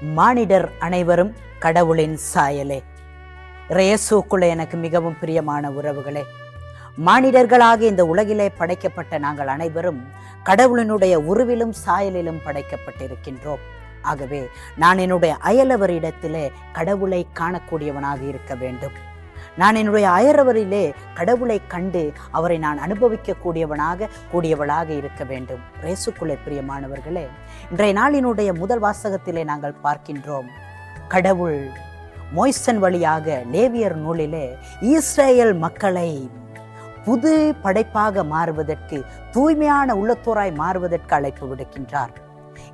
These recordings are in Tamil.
மானிடர் அனைவரும் கடவுளின் சாயலே. ரேசுக்குள்ள எனக்கு மிகவும் பிரியமான உறவுகளே. மானிடர்களாக இந்த உலகிலே படைக்கப்பட்ட நாங்கள் அனைவரும் கடவுளினுடைய உருவிலும் சாயலிலும் படைக்கப்பட்டிருக்கின்றோம். ஆகவே நான் என்னுடைய அயலவரிடத்திலே கடவுளை காணக்கூடியவனாக இருக்க வேண்டும். நான் என்னுடைய ஆயரவரிலே கடவுளை கண்டு அவரை நான் அனுபவிக்க கூடியவனாக கூடியவளாக இருக்க வேண்டும். ரேசுக்குள்ளே பிரியமானவர்களே இன்றைய நாளினுடைய முதல் வாசகத்திலே நாங்கள் பார்க்கின்றோம். கடவுள் மோய்சன் வழியாக லேவியர் நூலிலே இஸ்ரேல் மக்களை புது படைப்பாக மாறுவதற்கு தூய்மையான உள்ளத்தோராய் மாறுவதற்கு அழைப்பு விடுக்கின்றார்.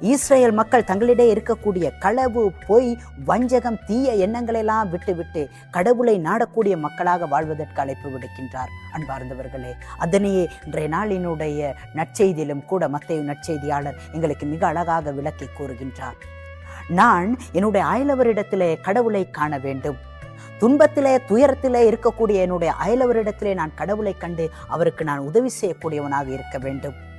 இஸ்ரேல் மக்கள் தங்களிடையே இருக்கக்கூடிய களவு பொய் வஞ்சகம் தீய எண்ணங்களெல்லாம் விட்டுவிட்டு கடவுளை நாடக்கூடிய மக்களாக வாழ்வதற்கு அழைப்பு விடுக்கின்றார். அன்பார்ந்தவர்களே அதனையே இன்றைய நாளினுடைய நற்செய்தியிலும் கூட மத்திய நற்செய்தியாளர் எங்களுக்கு மிக அழகாக விளக்கி கூறுகின்றார். நான் என்னுடைய அயலவரிடத்திலே கடவுளை காண வேண்டும். துன்பத்திலே துயரத்திலே இருக்கக்கூடிய என்னுடைய அயலவரிடத்திலே நான் கடவுளை கண்டு அவருக்கு நான் உதவி செய்யக்கூடியவனாக இருக்க வேண்டும்.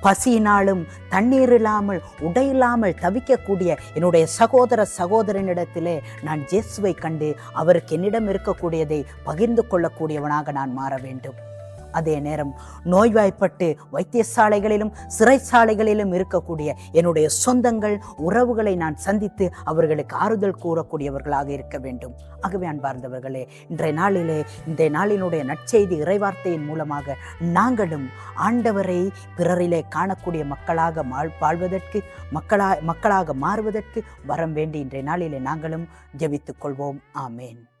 பசியினாலும் தண்ணீர் இல்லாமல் உடையில்லாமல் தவிக்கக்கூடிய என்னுடைய சகோதர சகோதரனிடத்திலே நான் ஜேசுவை கண்டு அவருக்கு என்னிடம் இருக்கக்கூடியதை பகிர்ந்து கொள்ளக்கூடியவனாக நான் மாற வேண்டும். அதே நேரம் நோய்வாய்ப்பட்டு வைத்தியசாலைகளிலும் சிறைச்சாலைகளிலும் இருக்கக்கூடிய என்னுடைய சொந்தங்கள் உறவுகளை நான் சந்தித்து அவர்களுக்கு ஆறுதல் கூறக்கூடியவர்களாக இருக்க வேண்டும். ஆகவே அன்பார்ந்தவர்களே இன்றைய நாளிலே இந்த நாளினுடைய நற்செய்தி இறைவார்த்தையின் மூலமாக நாங்களும் ஆண்டவரை பிறரிலே காணக்கூடிய மக்களாக வாழ்வதற்கு மக்களா மக்களாக மாறுவதற்கு வரம் வேண்டி இன்றைய நாளிலே நாங்களும் ஜெபித்துக் கொள்வோம். ஆமேன்.